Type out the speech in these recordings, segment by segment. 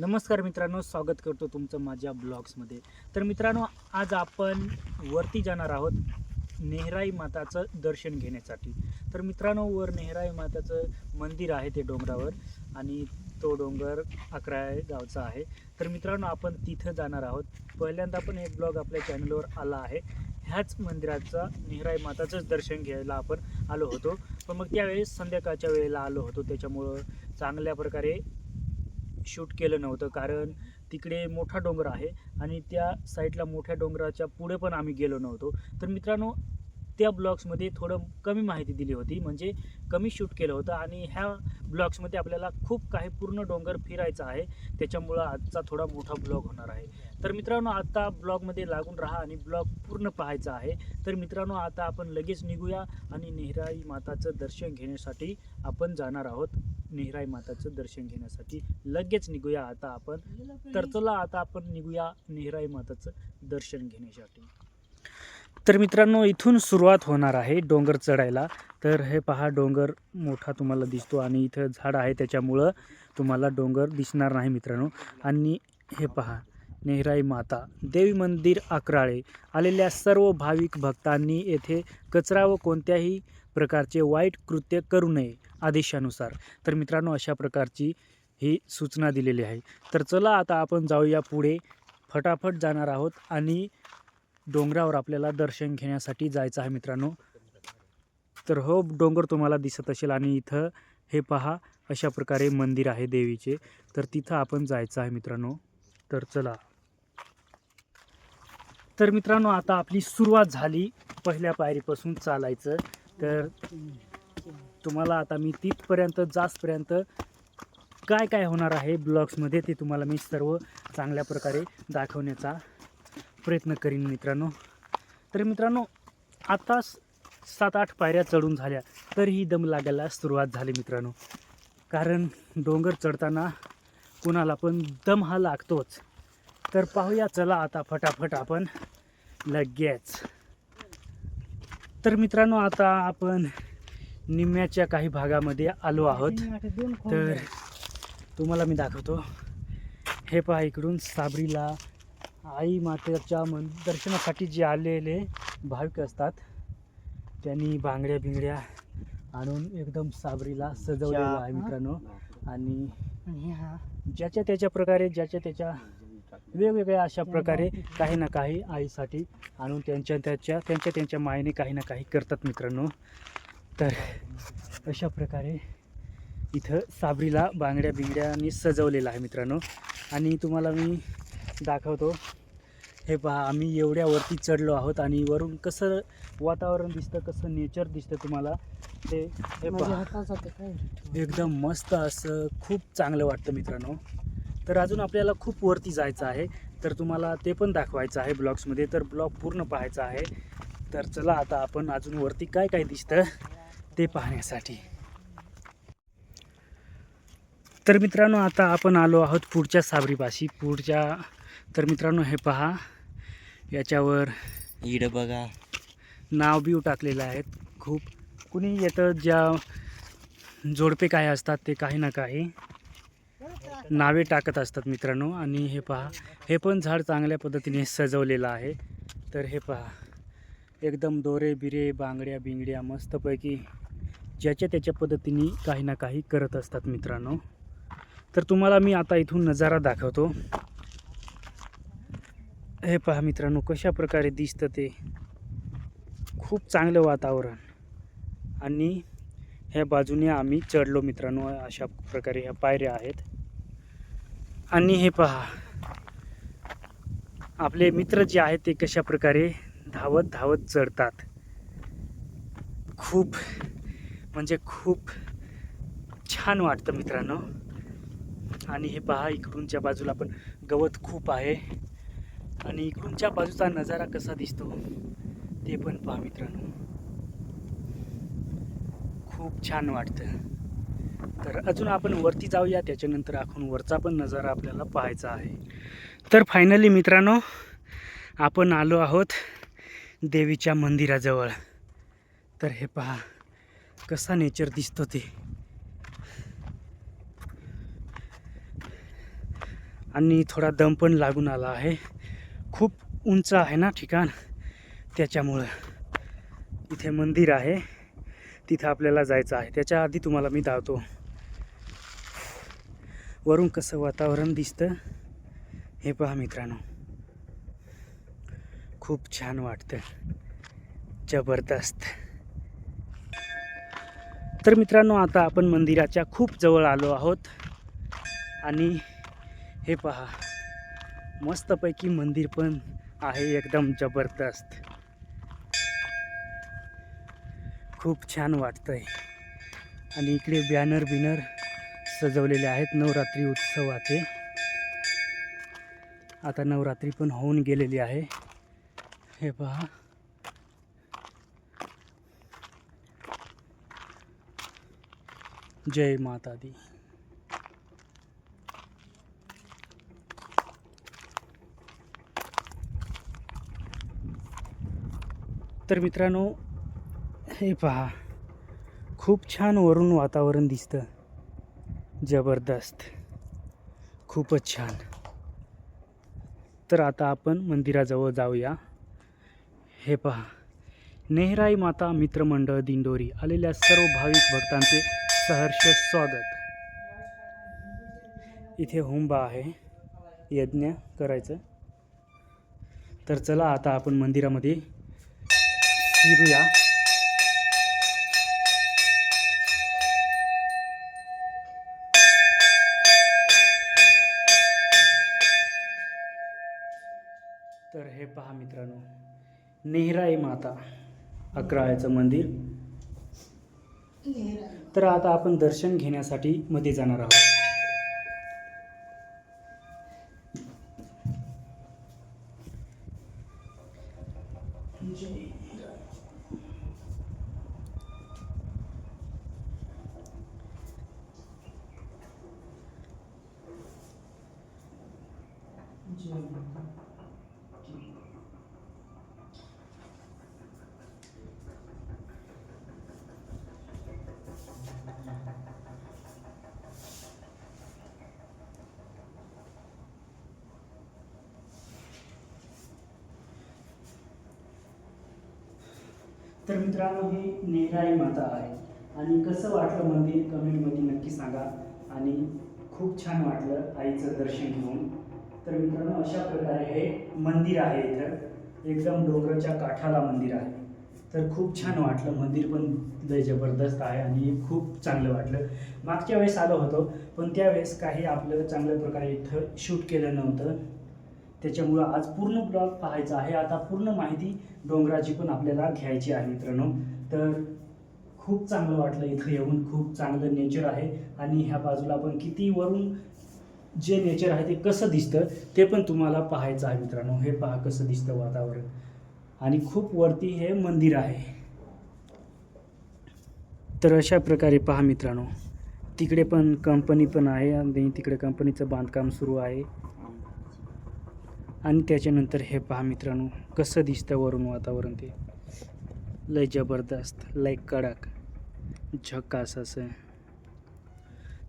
नमस्कार मित्रांनो स्वागत करतो तुमचं माझ्या ब्लॉग्समध्ये. तर मित्रांनो आज आपण वरती जाणार आहोत नेहराई माताचं दर्शन घेण्यासाठी. तर मित्रांनो वर नेहराई माताचं मंदिर आहे ते डोंगरावर आणि तो डोंगर अकरा गावचा आहे. तर मित्रांनो आपण तिथं जाणार आहोत. पहिल्यांदा पण एक ब्लॉग आपल्या चॅनलवर आला आहे. ह्याच मंदिराचा नेहराई माताचंच दर्शन घ्यायला आपण आलो होतो. पण मग त्यावेळेस संध्याकाळच्या वेळेला आलो होतो. त्याच्यामुळं चांगल्या प्रकारे शूट केलं नव्हतं कारण तिकडे मोठा डोंगर आहे आणि त्या साईडला मोठ्या डोंगराच्या पुढे पण आम्ही गेलो नव्हतो. तर मित्रांनो त्या ब्लॉग्समध्ये थोडं कमी माहिती दिली होती म्हणजे कमी शूट केलं होतं आणि ह्या ब्लॉग्समध्ये आपल्याला खूप काही पूर्ण डोंगर फिरायचा आहे त्याच्यामुळं आजचा थोडा मोठा ब्लॉग होणार आहे. तर मित्रांनो आता ब्लॉगमध्ये लागून राहा आणि ब्लॉग पूर्ण पाहायचा आहे. तर मित्रांनो आता आपण लगेच निघूया आणि नेहराई माताचं दर्शन घेण्यासाठी आपण जाणार आहोत. नेहराई माताचं दर्शन घेण्यासाठी लगेच निघूया आता आपण. तर चला आता आपण निघूया नेहराई माताचं दर्शन घेण्यासाठी. तर मित्रांनो इथून सुरुवात होणार आहे डोंगर चढायला. तर हे पहा डोंगर मोठा तुम्हाला दिसतो आणि इथं झाड आहे त्याच्यामुळं तुम्हाला डोंगर दिसणार नाही मित्रांनो. आणि हे पहा नेहराई माता देवी मंदिर अकराळे आलेल्या सर्व भाविक भक्तांनी येथे कचरा व कोणत्याही प्रकारचे वाईट कृत्य करू नये आदेशानुसार. तर मित्रांनो अशा प्रकारची ही सूचना दिलेली आहे. तर चला आता आपण जाऊया पुढे. फटाफट जाणार आहोत आणि डोंगरावर आपल्याला दर्शन घेण्यासाठी जायचं आहे मित्रांनो. तर हो डोंगर तुम्हाला दिसत असेल आणि इथं हे पहा अशा प्रकारे मंदिर आहे देवीचे. तर तिथं आपण जायचं आहे मित्रांनो. तर चला. तर मित्रांनो आता आपली सुरुवात झाली पहिल्या पायरीपासून चालायचं. तर तुम्हाला आता मी तिथपर्यंत जास्तपर्यंत काय काय होणार आहे ब्लॉग्समध्ये ते तुम्हाला मी सर्व चांगल्या प्रकारे दाखवण्याचा प्रयत्न करीन मित्रांनो. तर मित्रांनो आता सात आठ पायऱ्या चढून झाल्या तरीही दम लागायला सुरुवात झाली मित्रांनो. कारण डोंगर चढताना कुणाला पण दम हा लागतोच. तर पाहूया चला आता फटाफट आपण लगेच. तर मित्रांनो आता आपण निम्म्याच्या काही भागामध्ये आलो आहोत. तर तुम्हाला मी दाखवतो. हे पहा इकडून साबरीला आई मातेच्या मन दर्शनासाठी जे आलेले भाविक असतात त्यांनी बांगड्या बिंगड्या आणून एकदम साबरीला सजवलेलं आहे मित्रांनो. आणि ज्याच्या त्याच्या प्रकारे ज्याच्या त्याच्या वेगवेगळ्या अशा प्रकारे काही ना काही आईसाठी आणून त्यांच्या त्याच्या त्यांच्या त्यांच्या मायने काही ना काही करतात मित्रांनो. तर अशा प्रकारे इथं साबरीला बांगड्या बिंगड्यानी सजवलेलं आहे मित्रांनो. आणि तुम्हाला मी दाखवतो. हे पहा आम्ही एवढ्या वरती चढलो आहोत आणि वरून कसं वातावरण दिसतं कसं नेचर दिसतं तुम्हाला ते हे पहा. एकदम मस्त असं खूप चांगलं वाटतं मित्रांनो. तर अजून आपल्याला खूप वरती जायचं आहे. तर तुम्हाला ते पण दाखवायचं आहे ब्लॉग्समध्ये. तर ब्लॉग पूर्ण पाहायचा आहे. तर चला आता आपण अजून वरती काय काय दिसतं ते पाहण्यासाठी. तर मित्रांनो आता आपण आलो आहोत पुढच्या साबरीपाशी. पुढच्या तर मित्रांनो हे पहा. याच्यावर इड बघा. नाव बिव टाकलेलं आहेत खूप कुणी येतं ज्या जोडपे काय असतात ते काही ना काही. नावे टाकत असतात मित्रांनो. आणि हे पहा हे पण झाड चांगल्या पद्धतीने सजवलेलं आहे. तर हे पहा एकदम दोरे बिरे बांगड्या बिंगड्या मस्तपैकी ज्याच्या त्याच्या पद्धतीने काही ना काही करत असतात मित्रांनो. तर तुम्हाला मी आता इथून नजारा दाखवतो. हे पहा मित्रांनो कशा प्रकारे दिसतं ते. खूप चांगलं वातावरण. आणि ह्या बाजूने आम्ही चढलो मित्रांनो अशा प्रकारे ह्या पायऱ्या आहेत. आणि हे पहा. आपले मित्र जे आहेत ते कशा प्रकारे धावत धावत चढतात. खूप म्हणजे खूप छान वाटतं मित्रांनो. आणि हे पहा इकडूनच्या बाजूला पण गवत खूप आहे. आणि इकडूनच्या बाजूचा नजारा कसा दिसतो ते पण पहा मित्रांनो. खूप छान वाटतं. तर अजून आपण वरती जाऊया. त्याच्यानंतर आपण वरचा पण नजारा आपल्याला पाहायचा आहे. तर फायनली मित्रांनो आपण आलो आहोत देवीच्या मंदिराजवळ. तर हे पहा कसा नेचर दिसतो ते. आणि थोडा दम पण लागून आला आहे. खूप उंच आहे ना ठिकाण? त्याच्यामुळं इथे मंदिर आहे. तिथं आपल्याला जायचं आहे. त्याच्या आधी तुम्हाला मी धावतो. वरून कसं वातावरण दिसतं हे पहा मित्रांनो. खूप छान वाटतं. जबरदस्त. तर मित्रांनो आता आपण मंदिराच्या खूप जवळ आलो आहोत. आणि हे पहा मस्तपैकी मंदिर पण आहे एकदम जबरदस्त. खूप छान वाटतं आहे आणि इकडे बॅनर बिनर सजवलेले आहेत. नवरात्री उत्सवाचे. आता नवरात्री पण होऊन गेलेली आहे. हे पहा. जय माता दी तर मित्रांनो हे पहा. खूप छान वरून वातावरण दिसतं. जबरदस्त. खूपच छान. तर आता आपण मंदिराजवळ जाऊया. हे पहा. नेहराई माता मित्रमंडळ दिंडोरी आलेल्या सर्व भाविक भक्तांचे सहर्ष स्वागत. इथे हुंबा आहे. यज्ञ करायचं. तर चला आता आपण मंदिरामध्ये फिरूया. हे पहा मित्रांनो. नेहराई माता अकराळ्याचं मंदिर. तर आता आपण दर्शन घेण्यासाठी मध्ये जाणार आहोत. तर मित्रांनो ही नेहराई माता आहे. आणि कसं वाटलं मंदिर? कमेंटमध्ये नक्की सांगा. आणि खूप छान वाटलं आईचं दर्शन घेऊन. तर मित्रांनो अशा प्रकारे हे मंदिर आहे इथं. एकदम डोंगराच्या काठाला मंदिर आहे. तर खूप छान वाटलं. मंदिर पण लय जबरदस्त आहे आणि खूप चांगलं वाटलं. मागच्या वेळेस आलो होतो पण त्यावेळेस काही आपलं चांगल्या प्रकारे इथं शूट केलं नव्हतं. त्याच्यामुळं आज पूर्ण ब्लॉग पाहायचा आहे. आता पूर्ण माहिती डोंगराची पण आपल्याला घ्यायची आहे मित्रांनो. तर खूप चांगलं वाटलं इथं येऊन. खूप चांगलं नेचर आहे. आणि ह्या बाजूला पण किती वरून जे नेचर आहे ते कसं दिसतं ते पण तुम्हाला पाहायचं आहे मित्रांनो. हे पहा कसं दिसतं वातावरण. आणि खूप वरती हे मंदिर आहे. तर अशा प्रकारे पहा मित्रांनो. तिकडे पण कंपनी पण आहे आणि तिकडे कंपनीचं बांधकाम सुरू आहे. आणि त्याच्यानंतर हे पहा मित्रांनो कसं दिसतं वरून वातावरण ते. लय जबरदस्त लय कडक झकास असं.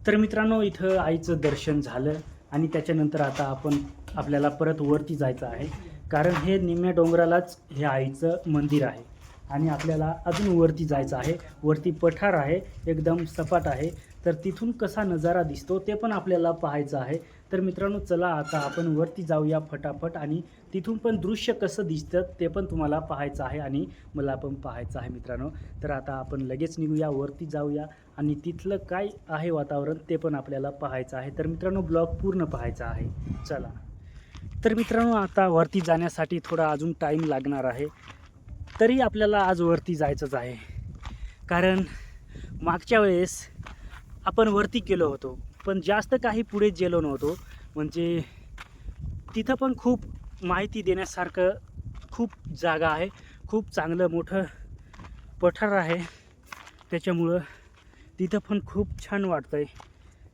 तर मित्रांनो इथं आईचं दर्शन झालं आणि त्याच्यानंतर आता आपण आपल्याला परत वरती जायचं आहे. कारण हे निम्म्या डोंगरालाच हे आईचं मंदिर आहे. आणि आपल्याला अजून वरती जायचं आहे. वरती पठार आहे एकदम सपाट आहे. तर तिथून कसा नजारा दिसतो ते पण आपल्याला पाहायचं आहे. तर मित्रांनो चला आता आपण वरती जाऊया फटाफट आणि तिथून पण दृश्य कसं दिसतं ते पण तुम्हाला पाहायचं आहे आणि मला पण पाहायचं आहे मित्रांनो. तर आता आपण लगेच निघूया वरती जाऊया आणि तिथलं काय आहे वातावरण ते पण आपल्याला पाहायचं आहे. तर मित्रांनो ब्लॉग पूर्ण पाहायचा आहे. चला. तर मित्रांनो आता वरती जाण्यासाठी थोडा अजून टाईम लागणार आहे. तरी आपल्याला आज वरती जायचंच आहे. कारण मागच्या वेळेस आपण वरती गेलो होतो. पण जास्त काही पुढे गेलो नव्हतो. म्हणजे तिथं पण खूप माहिती देण्यासारखं खूप जागा आहे. खूप चांगलं मोठं पठार आहे. त्याच्यामुळं तिथं पण खूप छान वाटतं आहे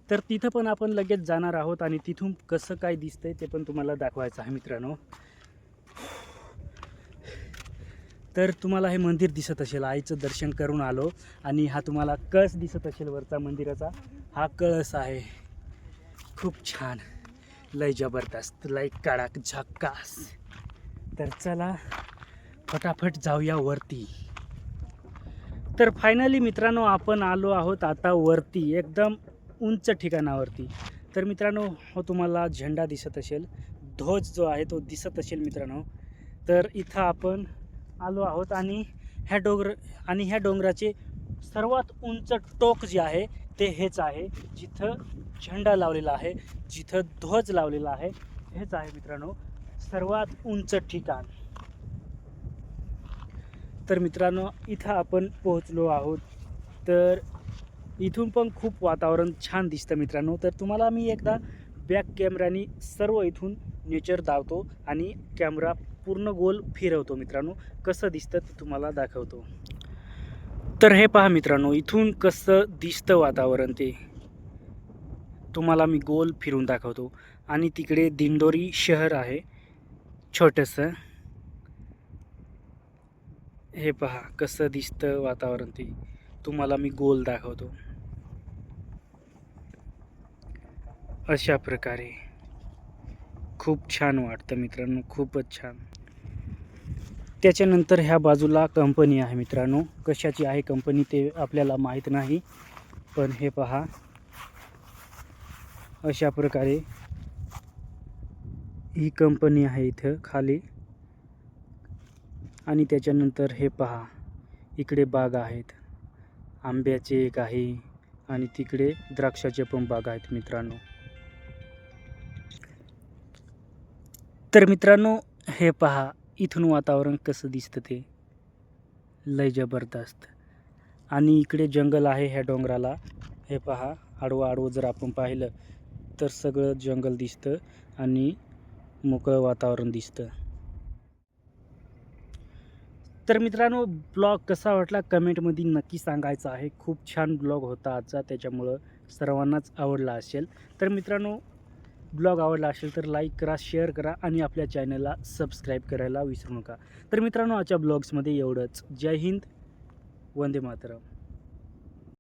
तर तिथं पण आपण लगेच जाणार आहोत आणि तिथून कसं काय दिसतंय ते पण तुम्हाला दाखवायचं आहे मित्रांनो. तर तुम्हाला हे मंदिर दिसत असेल. आईचं दर्शन करून आलो आणि हा तुम्हाला कस दिसत असेल वरचा मंदिराचा. हा कळस आहे. खूप छान. लय जबरदस्त लय कडक झक्कास तर चला फटाफट जाऊया वरती. तर फायनली मित्रांनो आपण आलो आहोत आता वरती एकदम उंच ठिकाणावरती. तर मित्रांनो हो तुम्हाला झेंडा दिसत असेल. ध्वज जो आहे तो दिसत असेल मित्रांनो. तर इथं आपण आलो आहोत आणि ह्या डोंगर आणि ह्या डोंगराचे सर्वात उंच टोक जे आहे ते हेच आहे जिथं झेंडा लावलेला आहे जिथं ध्वज लावलेला आहे हेच आहे मित्रांनो सर्वात उंच ठिकाण. तर मित्रांनो इथं आपण पोहोचलो आहोत. तर इथून पण खूप वातावरण छान दिसतं मित्रांनो. तर तुम्हाला मी एकदा बॅक कॅमेराने सर्व इथून नेचर दावतो आणि कॅमेरा पूर्ण गोल फिरवतो मित्रांनो. कसं दिसतं ते तुम्हाला दाखवतो. तर हे पहा मित्रांनो इथून कसं दिसतं वातावरण ते. तुम्हाला मी गोल फिरून दाखवतो. आणि तिकडे दिंडोरी शहर आहे छोटंसं. हे पहा कसं दिसतं वातावरण ते. तुम्हाला मी गोल दाखवतो. अशा प्रकारे. खूप छान वाटतं मित्रांनो खूपच छान. त्याच्यानंतर ह्या बाजूला कंपनी आहे मित्रांनो. कशाची आहे कंपनी ते आपल्याला माहीत नाही. पण हे पहा. अशा प्रकारे ही कंपनी आहे इथं खाली. आणि त्याच्यानंतर हे पहा. इकडे बाग आहेत. आंब्याचे एक आहे. आणि तिकडे द्राक्षाचे पण बाग आहेत मित्रांनो. तर मित्रांनो हे पहा. इथून वातावरण कसं दिसतं ते? लय जबरदस्त. आणि इकडे जंगल आहे ह्या डोंगराला. हे पहा आडवं आडवं जर आपण पाहिलं तर सगळं जंगल दिसतं आणि मोकळं वातावरण दिसतं. तर मित्रांनो ब्लॉग कसा वाटला कमेंटमध्ये नक्की सांगायचं आहे. खूप छान ब्लॉग होता आजचा त्याच्यामुळं सर्वांनाच आवडला असेल. तर मित्रांनो ब्लॉग आवडला असेल तर लाईक करा शेअर करा आणि आपल्या चॅनलला सबस्क्राईब करायला विसरू नका. तर मित्रांनो आजच्या ब्लॉग्समध्ये एवढंच. जय हिंद. वंदे मातरम.